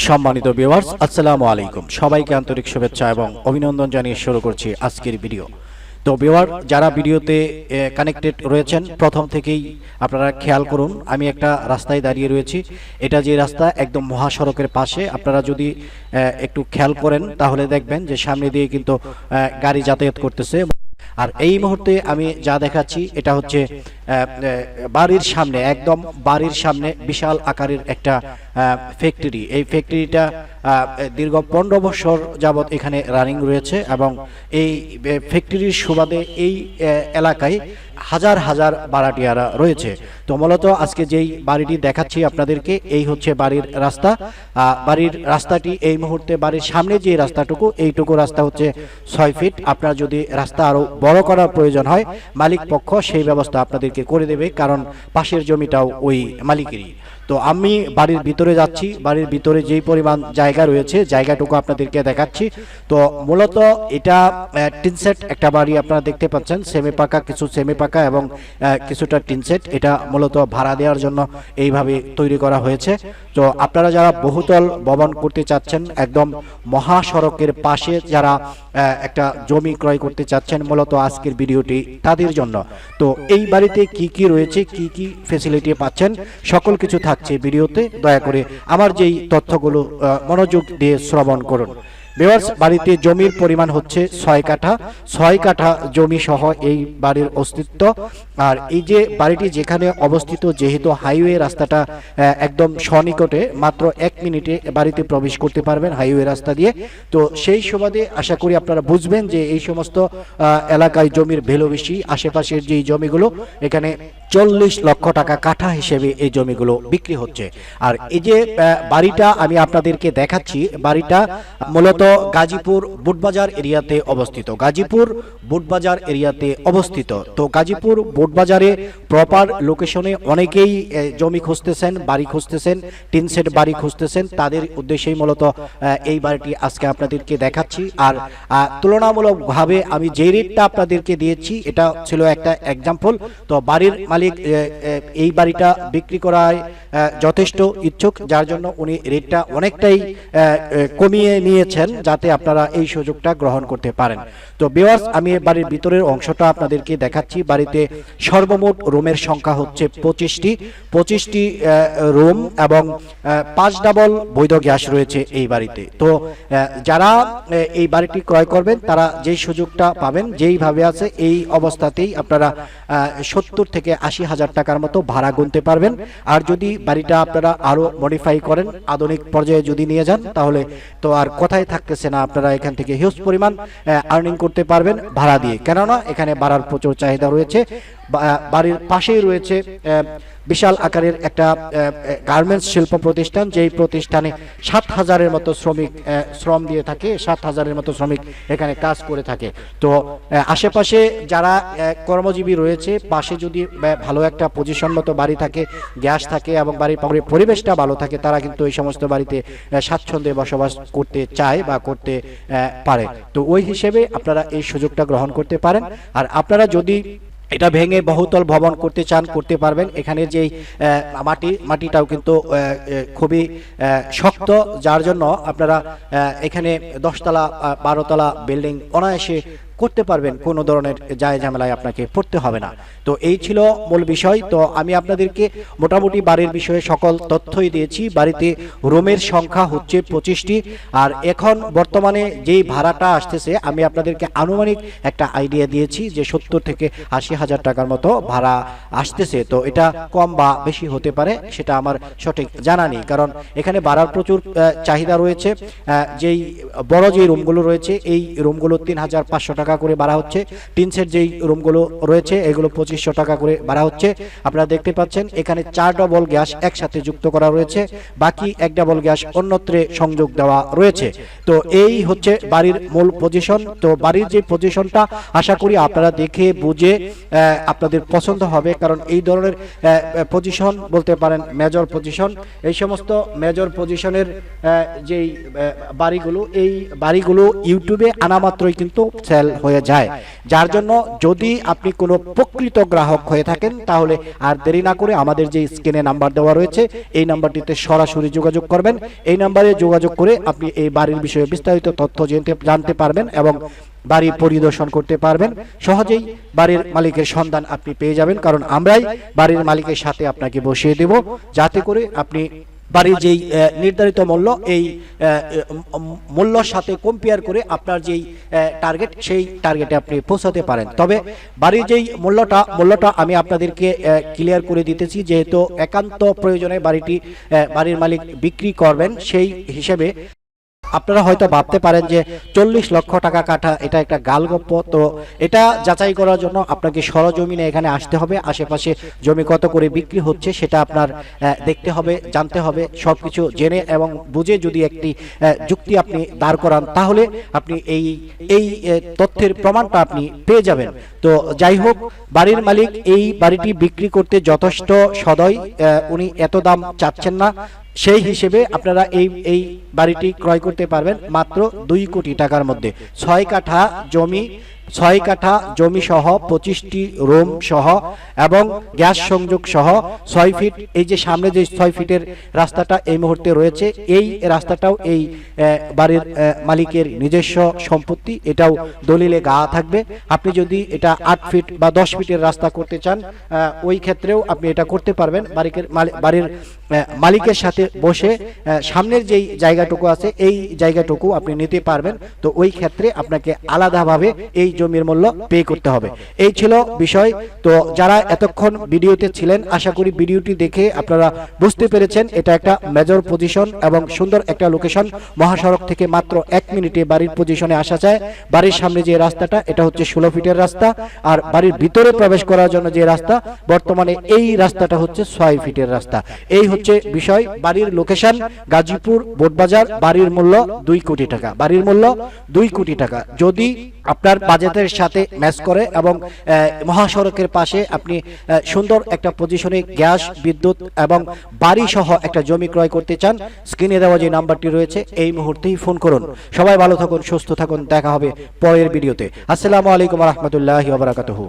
সম্মানিত ভিউয়ার্স আসসালামু আলাইকুম। সবাইকে আন্তরিক শুভেচ্ছা এবং অভিনন্দন জানিয়ে শুরু করছি আজকের ভিডিও তো ভিউয়ার যারা ভিডিওতে কানেক্টেড রয়েছেন, প্রথম থেকেই আপনারা খেয়াল করুন, আমি একটা রাস্তায় দাঁড়িয়ে রয়েছি। এটা যে রাস্তা একদম মহাসড়কের পাশে, আপনারা যদি একটু খেয়াল করেন, তাহলে দেখবেন যে সামনে দিয়ে কিন্তু গাড়ি যাতায়াত করতেছে। আর এই মুহূর্তে আমি যা দেখাচ্ছি এটা হচ্ছে বাড়ির সামনে একদম বাড়ির সামনে বিশাল আকারের একটা ফ্যাক্টরি এই ফ্যাক্টরিটা দীর্ঘ পনেরো বছর যাবৎ এখানে রানিং রয়েছে এবং এই ফ্যাক্টরির সুবাদে এই এলাকায় হাজার হাজার বাড়াটিয়ারা রয়েছে। তো মূলত আজকে যেই বাড়িটি দেখাচ্ছি আপনাদেরকে এই হচ্ছে বাড়ির রাস্তা। বাড়ির রাস্তাটি এই মুহূর্তে বাড়ির সামনে যে রাস্তাটুকু এইটুকু রাস্তা হচ্ছে ছয় ফিট আপনার যদি রাস্তা আরও বড় করার প্রয়োজন হয়, মালিক পক্ষ সেই ব্যবস্থা আপনাদেরকে করে দেবে, কারণ পাশের জমিটাও ওই মালিকেরই। তো আমি বাড়ির ভিতরে যাচ্ছি, বাড়ির ভিতরে যেই পরিমাণ জায়গা রয়েছে, জায়গাটুকু আপনাদেরকে দেখাচ্ছি। তো মূলত এটা টিনসেট একটা বাড়ি আপনারা দেখতে পাচ্ছেন সেমি পাকা কিছু সেমি পাকা এবং কিছুটা টিনসেট এটা মূলত ভাড়া দেওয়ার জন্য এইভাবে তৈরি করা হয়েছে। তো আপনারা যারা বহুতল ভবন করতে চাচ্ছেন, একদম মহাসড়কের পাশে যারা একটা জমি ক্রয় করতে চাচ্ছেন, মূলত আজকের ভিডিওটি তাদের জন্য। তো এই বাড়িতে কি কি রয়েছে, কি কি ফেসিলিটি পাচ্ছেন, সকল কিছু থাকছে ভিডিওতে। দয়া করে আমার যেই তথ্যগুলো মনোযোগ দিয়ে শ্রবণ করুন। বেওয়ার্স বাড়িতে জমির পরিমাণ হচ্ছে ছয় কাঠা। ছয় কাঠা জমি সহ এই বাড়ির অস্তিত্ব। আর এই যে বাড়িটি যেখানে অবস্থিত, যেহেতু হাইওয়ে রাস্তাটা একদম সনিকটে, মাত্র এক মিনিটে বাড়িতে প্রবেশ করতে পারবেন হাইওয়ে রাস্তা দিয়ে। তো সেই সুবাদে আশা করি আপনারা বুঝবেন যে এই সমস্ত এলাকায় জমির ভ্যালু বেশি, আশেপাশের যে জমিগুলো, এখানে চল্লিশ লক্ষ টাকা কাঠা হিসেবে এই জমিগুলো বিক্রি হচ্ছে। আর এই যে বাড়িটা আমি আপনাদেরকে দেখাচ্ছি, বাড়িটা মূলত গাজীপুর বুটবাজার এরিয়াতে অবস্থিত। গাজীপুর বুটবাজার এরিয়াতে অবস্থিত। তো গাজীপুর বুটবাজারে প্রপার লোকেশনে অনেকেই জমি খুঁজতেছেন, বাড়ি খুঁজতেছেন, টিন সেট বাড়ি খুঁজতেছেন। তাদের উদ্দেশ্যেই মূলত এই বাড়িটি আজকে আপনাদেরকে দেখাচ্ছি। আর তুলনামূলকভাবে আমি যে রেটটা আপনাদেরকে দিয়েছি, এটা ছিল একটা এক্সাম্পল তো বাড়ির মালিক এই বাড়িটা বিক্রি করায় যথেষ্ট ইচ্ছুক। যার জন্য উনি রেটটা অনেকটাই কমিয়ে নিয়েছেন। যাতে আপনারা এই সুযোগটা গ্রহণ করতে পারেন। তো বিওয়ার্স আমি বাড়ির ভিতরের অংশটা আপনাদেরকে দেখাচ্ছি। বাড়িতে সর্বমোট রুমের সংখ্যা হচ্ছে পঁচিশটি। পঁচিশটি রুম এবং পাঁচ ডাবল বৈধ গ্যাস রয়েছে এই বাড়িতে। তো যারা এই বাড়িটি ক্রয় করবেন, তারা যেই সুযোগটা পাবেন, যেইভাবে আছে, এই অবস্থাতেই আপনারা সত্তর থেকে আশি হাজার টাকার মতো ভাড়া গুনতে পারবেন। আর যদি বাড়িটা আপনারা আরও মডিফাই করেন, আধুনিক পর্যায়ে যদি নিয়ে যান, তাহলে তো আর কথাই থাকতেছে না, আপনারা এখান থেকে হিউজ পরিমাণ আর্নিং করতে পারবেন ভাড়া দিয়ে। কেননা এখানে ভাড়ার প্রচুর চাহিদা রয়েছে। বাড়ির পাশেই রয়েছে বিশাল আকারের একটা গার্মেন্টস শিল্প প্রতিষ্ঠান, যেই প্রতিষ্ঠানে সাত হাজারের মতো শ্রমিক শ্রম দিয়ে থাকে, সাত হাজারের মতো শ্রমিক এখানে কাজ করে থাকে। তো আশেপাশে যারা কর্মজীবী রয়েছে, পাশে যদি ভালো একটা পজিশন মতো বাড়ি থাকে, গ্যাস থাকে এবং বাড়ির পরিবেশটা ভালো থাকে, তারা কিন্তু এই সমস্ত বাড়িতে স্বাচ্ছন্দ্যে বসবাস করতে চায় বা করতে পারে। তো ওই হিসেবে আপনারা এই সুযোগটা গ্রহণ করতে পারেন। আর আপনারা যদি এটা ভেঙে বহুতল ভবন করতে চান, করতে পারবেন। এখানে যেই মাটি, মাটিটাও কিন্তু খুবই শক্ত। যার জন্য আপনারা এখানে দশতলা বারোতলা বিল্ডিং অনায়াসে করতে পারবেন কোনো ধরনের যায় ঝামেলায় আপনাকে পড়তে হবে না। তো এই ছিল মূল বিষয়। তো আমি আপনাদেরকে মোটামুটি বাড়ির বিষয়ে সকল তথ্যই দিয়েছি। বাড়িতে রুমের সংখ্যা হচ্ছে পঁচিশটি। আর এখন বর্তমানে যেই ভাড়াটা আসতেছে, আমি আপনাদেরকে আনুমানিক একটা আইডিয়া দিয়েছি যে সত্তর থেকে আশি হাজার টাকার মতো ভাড়া আসতেছে। তো এটা কম বা বেশি হতে পারে, সেটা আমার সঠিক জানা নেই। কারণ এখানে ভাড়ার প্রচুর চাহিদা রয়েছে। যেই বড় যে রুমগুলো রয়েছে, এই রুমগুলো তিন হাজার পাঁচশো টাকা করে ভাড়া হচ্ছে। টিনসের যেই রুমগুলো রয়েছে, এগুলো পঁচিশশো টাকা করে ভাড়া হচ্ছে। আপনারা দেখতে পাচ্ছেন, এখানে চার ডবল গ্যাস একসাথে যুক্ত করা রয়েছে। বাকি এক ডাবল গ্যাস অন্যত্রে সংযোগ দেওয়া রয়েছে। তো এই হচ্ছে বাড়ির মূল পজিশন তো বাড়ির যে পজিশনটা আশা করি আপনারা দেখে বুঝে আপনাদের পছন্দ হবে। কারণ এই ধরনের পজিশন বলতে পারেন মেজর পজিশন এই সমস্ত মেজর পজিশনের যেই বাড়িগুলো, এই বাড়িগুলো ইউটিউবে আনা মাত্রই কিন্তু সেল হয়ে যায়। যার জন্য যদি আপনি কোনো প্রকৃত গ্রাহক হয়ে থাকেন, তাহলে আর দেরি না করে আমাদের যে স্ক্রিনে নাম্বার দেওয়া রয়েছে, এই নাম্বারটিতে সরাসরি যোগাযোগ করবেন। এই নাম্বারে যোগাযোগ করে আপনি এই বাড়ির বিষয়ে বিস্তারিত তথ্য জানতে জানতে পারবেন এবং বাড়ি পরিদর্শন করতে পারবেন। সহজেই বাড়ির মালিকের সন্ধান আপনি পেয়ে যাবেন, কারণ আমরাই বাড়ির মালিকের সাথে আপনাকে বসিয়ে দেব। যাতে করে আপনি বাড়ির যেই নির্ধারিত মূল্য, এই মূল্য মূল্যর সাথে কম্পেয়ার করে আপনার যেই টার্গেট সেই টার্গেটে আপনি পৌঁছাতে পারেন। তবে বাড়ির যেই মূল্যটা মূল্যটা আমি আপনাদেরকে ক্লিয়ার করে দিতেছি, যেহেতু একান্ত প্রয়োজনে বাড়িটি বাড়ির মালিক বিক্রি করবেন, সেই হিসেবে আপনারা হয়তো ভাবতে পারেন যে চল্লিশ লক্ষ টাকা কাঠা, এটা একটা গালগপ্প। তো এটা যাচাই করার জন্য আপনাকে সরজমিনে এখানে আসতে হবে। আশেপাশে জমি কত করে বিক্রি হচ্ছে সেটা আপনার দেখতে হবে, জানতে হবে সব কিছু জেনে এবং বুঝে যদি একটি যুক্তি আপনি দাঁড় করান, তাহলে আপনি এই এই তথ্যের প্রমাণটা আপনি পেয়ে যাবেন। তো যাই হোক, বাড়ির মালিক এই বাড়িটি বিক্রি করতে যথেষ্ট সদয় উনি এত দাম চাচ্ছেন না। সেই হিসেবে আপনারা এই এই বাড়িটি ক্রয় করতে পারবেন মাত্র দুই কোটি টাকার মধ্যে। ছয় কাঠা জমি ছয় কাঠা জমি সহ, পঁচিশটি রোম সহ এবং গ্যাস সংযোগ সহ ছয় ফিট। এই যে সামনে যে ছয় ফিটের রাস্তাটা এই মুহূর্তে রয়েছে, এই রাস্তাটাও এই বাড়ির মালিকের নিজস্ব সম্পত্তি, এটাও দলিলে গা থাকবে। আপনি যদি এটা আট ফিট বা দশ ফিটের রাস্তা করতে চান ওই ক্ষেত্রেও আপনি এটা করতে পারবেন। বাড়ির বাড়ির মালিকের সাথে বসে সামনের যেই জায়গাটুকু আছে, এই জায়গাটুকু আপনি নিতে পারবেন। তো ওই ক্ষেত্রে আপনাকে আলাদাভাবে এই জমির মূল্য পে করতে হবে। এই ছিল বিষয়। তো যারা এতক্ষণ ভিডিওতে ছিলেন, আশা করি ভিডিওটি দেখে আপনারা বুঝতে পেরেছেন, এটা একটা মেজর পজিশন এবং সুন্দর একটা লোকেশন মহাসড়ক থেকে মাত্র এক মিনিটে বাড়ির পজিশনে আসা যায়। বাড়ির সামনে যে রাস্তাটা, এটা হচ্ছে ষোলো ফিটের রাস্তা। আর বাড়ির ভিতরে প্রবেশ করার জন্য যে রাস্তা, বর্তমানে এই রাস্তাটা হচ্ছে ছয় ফিটের রাস্তা। এই হচ্ছে বিষয়। বাড়ির লোকেশন গাজীপুর বোটবাজার। বাড়ির মূল্য দুই কোটি টাকা। বাড়ির মূল্য দুই কোটি টাকা। যদি আপনার বাজেটের সাথে ম্যাচ করে এবং মহাসড়কের পাশে আপনি সুন্দর একটা পজিশনে গ্যাস, বিদ্যুৎ এবং বাড়ি সহ একটা জমি ক্রয় করতে চান, স্ক্রিনে দেওয়া যে নাম্বারটি রয়েছে, এই মুহূর্তেই ফোন করুন। সবাই ভালো থাকুন, সুস্থ থাকুন, দেখা হবে পরের ভিডিওতে। আসসালামু আলাইকুম রহমতুল্লাহ বারাকাতুহু।